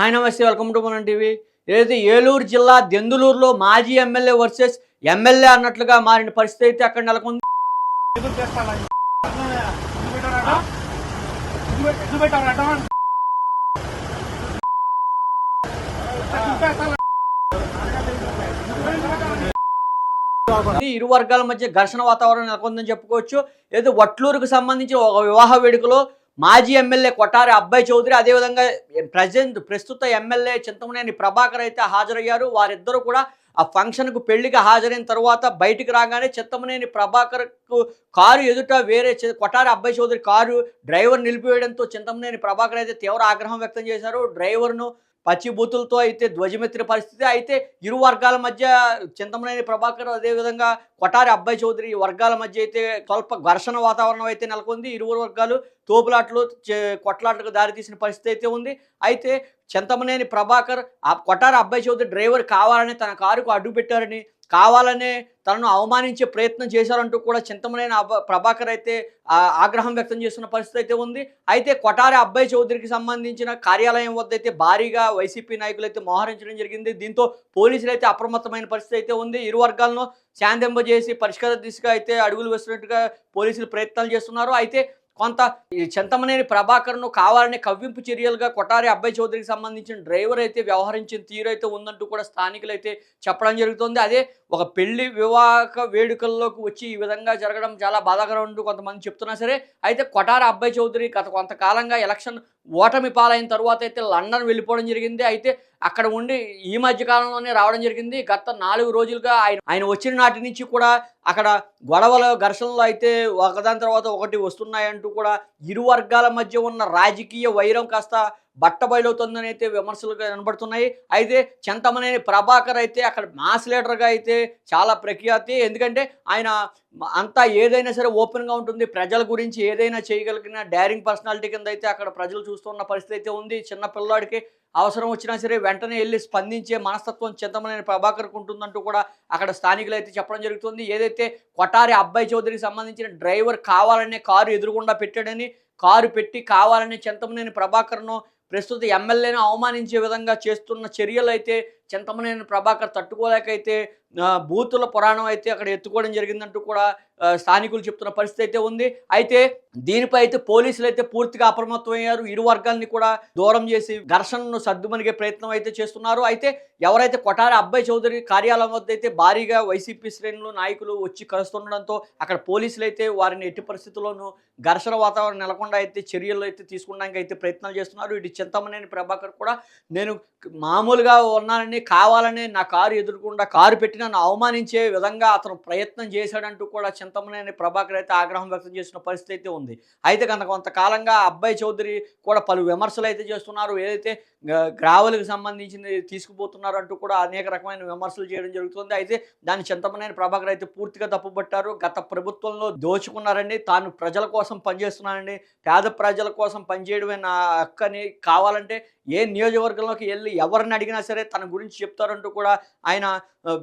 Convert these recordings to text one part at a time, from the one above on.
Hi నమస్తే welcome to మనం TV. ఏదైతే ఏలూరు జిల్లా దెందులూరులో మాజీ ఎమ్మెల్యే వర్సెస్ ఎమ్మెల్యే అన్నట్లుగా మారిన పరిస్థితి అయితే అక్కడ నెలకొంది? ఇరు వర్గాల మధ్య ఘర్షణ వాతావరణం నెలకొందని చెప్పుకోవచ్చు. ఏదో వట్లూరుకు సంబంధించి ఒక వివాహ వేడుకలో మాజీ ఎమ్మెల్యే కొట్టారి అబ్బాయి చౌదరి అదేవిధంగా ప్రజెంట్ ప్రస్తుత ఎమ్మెల్యే చింతమనేని ప్రభాకర్ అయితే హాజరయ్యారు. వారిద్దరూ కూడా ఆ ఫంక్షన్కు పెళ్ళికి హాజరైన తర్వాత బయటికి రాగానే చింతమనేని ప్రభాకర్కు కారు ఎదుట వేరే కొట్టారి అబ్బాయి చౌదరి కారు డ్రైవర్ నిలిపివేయడంతో చింతమనేని ప్రభాకర్ అయితే తీవ్ర ఆగ్రహం వ్యక్తం చేశారు. డ్రైవర్ను పచ్చిబూతులతో అయితే ధ్వజమెత్తిన పరిస్థితి అయితే ఇరు వర్గాల మధ్య చింతమనేని ప్రభాకర్ అదేవిధంగా కొటారి అబ్బాయి చౌదరి వర్గాల మధ్య అయితే స్వల్ప ఘర్షణ వాతావరణం అయితే నెలకొంది. ఇరువురు వర్గాలు తోపులాట్లు చే- కొట్లాట్లకు దారితీసిన పరిస్థితి అయితే ఉంది. అయితే చింతమనేని ప్రభాకర్ ఆ కొటారి అబ్బాయి చౌదరి డ్రైవర్ కావాలని తన కారుకు అడ్డు పెట్టారని కావాలనే తనను అవమానించే ప్రయత్నం చేశారంటూ కూడా చింతమనేని ప్రభాకర్ అయితే ఆగ్రహం వ్యక్తం చేస్తున్న పరిస్థితి అయితే ఉంది. అయితే కొటారి అబ్బాయి చౌదరికి సంబంధించిన కార్యాలయం వద్ద అయితే భారీగా వైసీపీ నాయకులు అయితే మోహరించడం జరిగింది. దీంతో పోలీసులు అయితే అప్రమత్తమైన పరిస్థితి అయితే ఉంది. ఇరు వర్గాలను శాంతింపజేసి పరిష్కార దిశగా అయితే అడుగులు వేస్తున్నట్టుగా పోలీసులు ప్రయత్నాలు చేస్తున్నారు. అయితే కొంత ఈ చింతమనేని ప్రభాకర్ను కావాలనే కవ్వింపు చర్యలుగా కొటారి అబ్బాయి చౌదరికి సంబంధించిన డ్రైవర్ అయితే వ్యవహరించిన తీరు అయితే ఉందంటూ కూడా స్థానికులు అయితే చెప్పడం జరుగుతుంది. అదే ఒక పెళ్ళి వివాహ వేడుకల్లోకి వచ్చి ఈ విధంగా జరగడం చాలా బాధాకరం అంటూ కొంతమంది చెప్తున్నా సరే అయితే కొటారి అబ్బాయి చౌదరి గత కొంతకాలంగా ఎలక్షన్ ఓటమి పాలైన తర్వాత అయితే లండన్ వెళ్ళిపోవడం జరిగింది. అయితే అక్కడ ఉండి ఈ మధ్య కాలంలోనే రావడం జరిగింది. గత నాలుగు రోజులుగా ఆయన ఆయన వచ్చిన నాటి నుంచి కూడా అక్కడ గొడవలు ఘర్షణలు అయితే ఒకదాని తర్వాత ఒకటి వస్తున్నాయంటూ కూడా ఇరు వర్గాల మధ్య ఉన్న రాజకీయ వైరం కాస్త బట్టబయలవుతుందని అయితే విమర్శలు కనబడుతున్నాయి. అయితే చింతమనేని ప్రభాకర్ అయితే అక్కడ మాస్ లీడర్గా అయితే చాలా ప్రఖ్యాతి. ఎందుకంటే ఆయన అంతా ఏదైనా సరే ఓపెన్గా ఉంటుంది. ప్రజల గురించి ఏదైనా చేయగలిగిన డైరింగ్ పర్సనాలిటీ కింద అయితే అక్కడ ప్రజలు చూస్తున్న పరిస్థితి అయితే ఉంది. చిన్న పిల్లాడికి అవసరం వచ్చినా సరే వెంటనే వెళ్ళి స్పందించే మనస్తత్వం చింతమనేని ప్రభాకర్కు ఉంటుందంటూ కూడా అక్కడ స్థానికులు అయితే చెప్పడం జరుగుతుంది. ఏదైతే కొటారి అబ్బాయి చౌదరికి సంబంధించిన డ్రైవర్ కావాలనే కారు ఎదురుగుండా పెట్టాడని కారు పెట్టి కావాలనే చింతమనేని ప్రభాకర్ను ప్రస్తుత ఎమ్మెల్యేను అవమానించే విధంగా చేస్తున్న చర్యలు అయితే చింతమనేని ప్రభాకర్ తట్టుకోలేకైతే బూతుల పురాణం అయితే అక్కడ ఎత్తుకోవడం జరిగిందంటూ కూడా స్థానికులు చెప్తున్న పరిస్థితి అయితే ఉంది. అయితే దీనిపై అయితే పోలీసులు అయితే పూర్తిగా అప్రమత్తమయ్యారు. ఇరు వర్గాల్ని కూడా దూరం చేసి ఘర్షణను సర్దుమనిగే ప్రయత్నం అయితే చేస్తున్నారు. అయితే ఎవరైతే కొటారి అబ్బాయి చౌదరి కార్యాలయం వద్ద అయితే భారీగా వైసీపీ శ్రేణులు నాయకులు వచ్చి కలుస్తుండడంతో అక్కడ పోలీసులు అయితే వారిని ఎట్టి పరిస్థితుల్లోనూ ఘర్షణ వాతావరణం నెలకొండ అయితే చర్యలు అయితే తీసుకోవడానికి అయితే ప్రయత్నాలు చేస్తున్నారు. ఇటు చింతమనేని ప్రభాకర్ కూడా నేను మామూలుగా ఉన్నానని కావాలని నా కారు ఎదురుకుండా కారు పెట్టి నన్ను అవమానించే విధంగా అతను ప్రయత్నం చేశాడంటూ కూడా చింతమనేని ప్రభాకర్ అయితే ఆగ్రహం వ్యక్తం చేసిన పరిస్థితి అయితే ఉంది. అయితే కనుక కొంతకాలంగా అబ్బాయి చౌదరి కూడా పలు విమర్శలు అయితే చేస్తున్నారు. ఏదైతే గ్రావెల్కి సంబంధించింది తీసుకుపోతున్నారు అంటూ కూడా అనేక రకమైన విమర్శలు చేయడం జరుగుతుంది. అయితే దాని చింతమనేని ప్రభాకర్ అయితే పూర్తిగా తప్పుపట్టారు గత ప్రభుత్వంలో దోచుకున్నారండి. తాను ప్రజల కోసం పనిచేస్తున్నానండి పేద ప్రజల కోసం పనిచేయడమే నా హక్కని. కావాలంటే ఏ నియోజకవర్గంలోకి వెళ్ళి ఎవరిని అడిగినా సరే తన గురించి చెప్తారంటూ కూడా ఆయన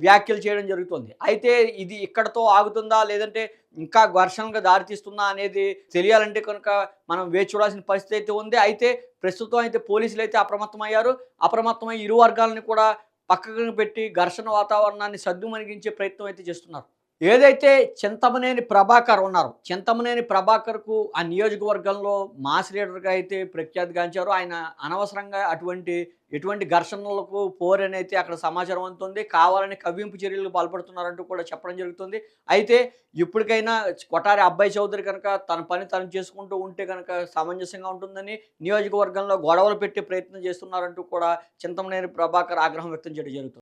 వ్యాఖ్యలు చేయడం జరుగుతుంది. అయితే ఇది ఇక్కడతో ఆగుతుందా? లేదంటే ఇంకా ఘర్షణగా దారితీస్తుందా అనేది తెలియాలంటే కనుక మనం వేచి చూడాల్సిన పరిస్థితి అయితే ఉంది. అయితే ప్రస్తుతం అయితే పోలీసులు అయితే అప్రమత్తమయ్యారు. అప్రమత్తమై ఇరు వర్గాలని కూడా పక్కకు పెట్టి ఘర్షణ వాతావరణాన్ని సద్దుమణిగించే ప్రయత్నం అయితే చేస్తున్నారు. ఏదైతే చింతమనేని ప్రభాకర్ ఉన్నారు చింతమనేని ప్రభాకర్కు ఆ నియోజకవర్గంలో మాస్ లీడర్గా అయితే ప్రఖ్యాతిగాంచారు. ఆయన అనవసరంగా అటువంటి ఎటువంటి ఘర్షణలకు పోరనైతే అక్కడ సమాచారం అందుతుంది. కావాలని కవ్వింపు చర్యలకు పాల్పడుతున్నారంటూ కూడా చెప్పడం జరుగుతుంది. అయితే ఇప్పటికైనా కొటారి అబ్బాయి చౌదరి కనుక తన పని తను చేసుకుంటూ ఉంటే కనుక సామంజస్యంగా ఉంటుందని నియోజకవర్గంలో గొడవలు పెట్టే ప్రయత్నం చేస్తున్నారంటూ కూడా చింతమనేని ప్రభాకర్ ఆగ్రహం వ్యక్తం చేయడం జరుగుతుంది.